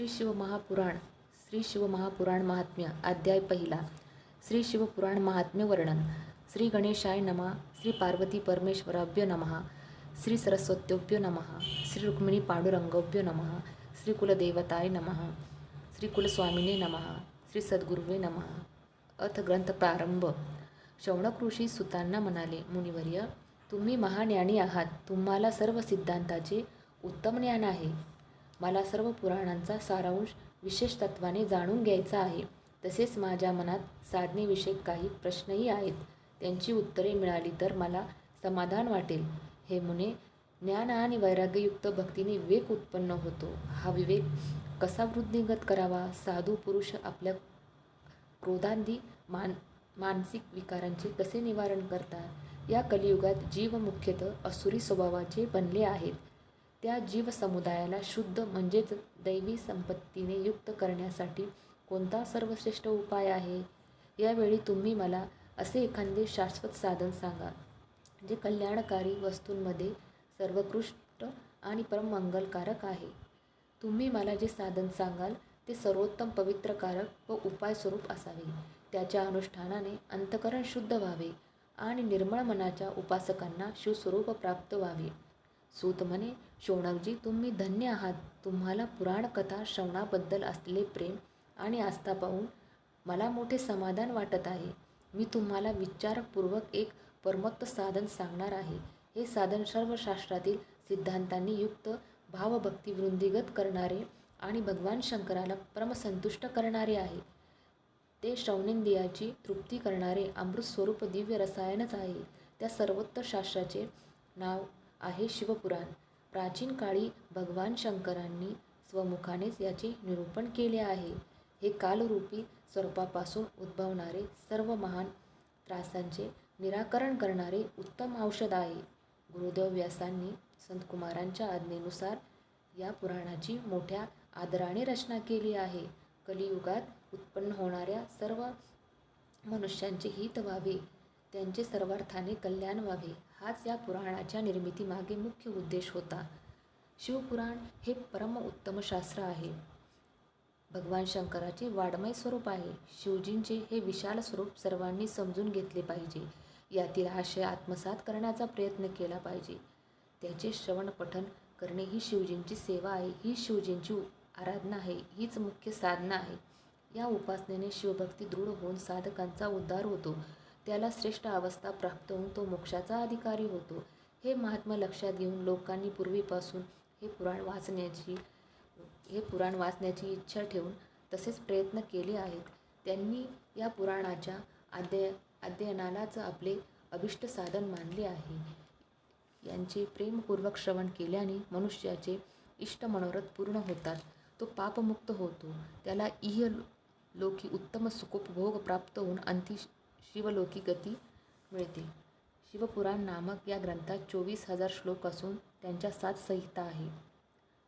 श्री शिवमहापुराण श्री शिवमहापुराण महात्म्य अध्याय पहिला. श्री शिवपुराण महात्म्य वर्णन. श्री गणेशाय नमः श्री पार्वती परमेश्वराभ्य नमः श्री सरस्वत्योभ्य नमः श्री रुक्मिणी पांडुरंगोभ्य नमः श्री कुलदेवताय नमः श्री कुलस्वामिने नमः श्री सद्गुरुवे नमः. अथ ग्रंथ प्रारंभ. शौणक ऋषी सुतांना म्हणाले मुनिवर्य तुम्ही महाज्ञानी आहात. तुम्हाला सर्व सिद्धांताचे उत्तम ज्ञान आहे. मला सर्व पुराणांचा सारांश विशेष तत्वाने जाणून घ्यायचा आहे. तसेच माझ्या मनात साधनेविषयक काही प्रश्नही आहेत. त्यांची उत्तरे मिळाली तर मला समाधान वाटेल. हे मुने ज्ञान आणि वैराग्ययुक्त भक्तीने विवेक उत्पन्न होतो. हा विवेक कसा वृद्धिंगत करावा? साधू पुरुष आपल्या क्रोधांदी मान मानसिक विकारांचे कसे निवारण करतात? या कलियुगात जीव मुख्यतः असुरी स्वभावाचे बनले आहेत. त्या जीव समुदायाला शुद्ध म्हणजेच दैवी संपत्तीने युक्त करण्यासाठी कोणता सर्वश्रेष्ठ उपाय आहे? यावेळी तुम्ही मला असे एखादे शाश्वत साधन सांगा जे कल्याणकारी वस्तूंमध्ये सर्वोत्कृष्ट आणि परमंगलकारक आहे. तुम्ही मला जे साधन सांगाल ते सर्वोत्तम पवित्रकारक व उपाय स्वरूप असावे. त्याच्या अनुष्ठानाने अंतकरण शुद्ध व्हावे आणि निर्मळ मनाच्या उपासकांना शिवस्वरूप प्राप्त व्हावे. सूत म्हणे शौनकजी तुम्ही धन्य आहात. तुम्हाला पुराण कथा श्रवणाबद्दल असलेले प्रेम आणि आस्था पाहून मला मोठे समाधान वाटत आहे. मी तुम्हाला विचारपूर्वक एक परमोत्त साधन सांगणार आहे. हे साधन सर्व शास्त्रातील सिद्धांतांनी युक्त भावभक्ती वृंदिगत करणारे आणि भगवान शंकराला परमसंतुष्ट करणारे आहे. ते श्रवणेंद्रियाची तृप्ती करणारे अमृत स्वरूप दिव्य रसायनच आहे. त्या सर्वोत्तर शास्त्राचे नाव आहे शिवपुराण. प्राचीन काळी भगवान शंकरांनी स्वमुखानेच याचे निरूपण केले आहे. हे कालरूपी स्वरूपापासून उद्भवणारे सर्व महान त्रासांचे निराकरण करणारे उत्तम औषध आहे. गुरुदेव व्यासांनी संतकुमारांच्या आज्ञेनुसार या पुराणाची मोठ्या आदराने रचना केली आहे. कलियुगात उत्पन्न होणाऱ्या सर्व मनुष्यांचे हित व्हावे त्यांचे सर्वार्थाने कल्याण व्हावे. हाच या पुराणाच्या निर्मितीमागे मुख्य उद्देश होता. शिवपुराण हे परम उत्तम शास्त्र आहे. भगवान शंकराचे वाडमय स्वरूप आहे. शिवजींचे हे विशाल स्वरूप सर्वांनी समजून घेतले पाहिजे. यातील आशय आत्मसात करण्याचा प्रयत्न केला पाहिजे. त्याचे श्रवण पठन करणे ही शिवजींची सेवा आहे. ही शिवजींची आराधना आहे. हीच मुख्य साधना आहे. या उपासनेने शिवभक्ती दृढ होऊन साधकांचा उद्धार होतो. त्याला श्रेष्ठ अवस्था प्राप्त होऊन तो मोक्षाचा अधिकारी होतो. हे महात्मा लक्षात घेऊन लोकांनी पूर्वीपासून हे पुराण वाचण्याची हे पुराण वाचण्याची इच्छा ठेवून तसेच प्रयत्न केले आहेत. त्यांनी या पुराणाच्या अध्यय अध्ययनालाच आपले अभिष्ट साधन मानले आहे. यांचे प्रेमपूर्वक श्रवण केल्याने मनुष्याचे इष्ट मनोरथ पूर्ण होतात. तो पापमुक्त होतो. त्याला इह लोकी उत्तम सुखोपभोग प्राप्त होऊन अंतिश शिवलोकी गती मिळते. शिवपुराण नामक या ग्रंथात चोवीस हजार श्लोक असून त्यांच्या सात संहिता आहे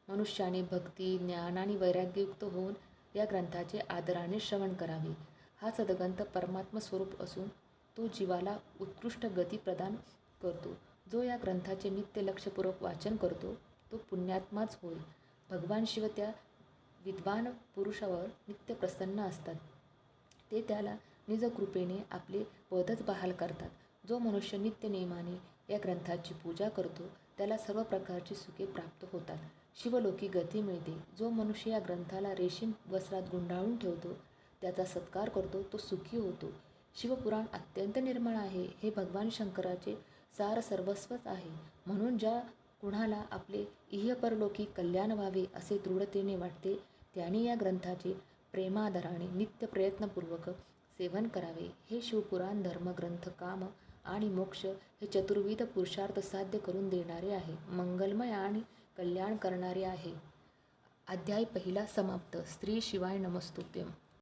मनुष्याने भक्ती ज्ञान आणि वैराग्ययुक्त होऊन या ग्रंथाचे आदराने श्रवण करावे. हा सदग्रंथ परमात्म स्वरूप असून तो जीवाला उत्कृष्ट गती प्रदान करतो. जो या ग्रंथाचे नित्य लक्षपूर्वक वाचन करतो तो पुण्यात्माच होईल भगवान शिव त्या विद्वान पुरुषावर नित्य प्रसन्न असतात. ते त्याला निजकृपेने आपले पदच बहाल करतात. जो मनुष्य नित्यनियमाने या ग्रंथाची पूजा करतो त्याला सर्व प्रकारची सुखे प्राप्त होतात. शिवलोकी गती मिळते. जो मनुष्य या ग्रंथाला रेशीम वस्त्रात गुंडाळून ठेवतो त्याचा सत्कार करतो तो सुखी होतो. शिवपुराण अत्यंत निर्मळ आहे. हे भगवान शंकराचे सार सर्वस्वच आहे. म्हणून ज्या कुणाला आपले इहपरलोकी कल्याण व्हावे असे दृढतेने वाटते त्याने या ग्रंथाचे प्रेमादराने नित्य प्रयत्नपूर्वक सेवन करावे. हे शिवपुराण धर्मग्रंथ काम आणि मोक्ष हे चतुर्विध पुरुषार्थ साध्य करून देणारे आहे. मंगलमय आणि कल्याण करणारे आहे. अध्याय पहिला समाप्त. स्त्री शिवाय नमस्तुभ्यम.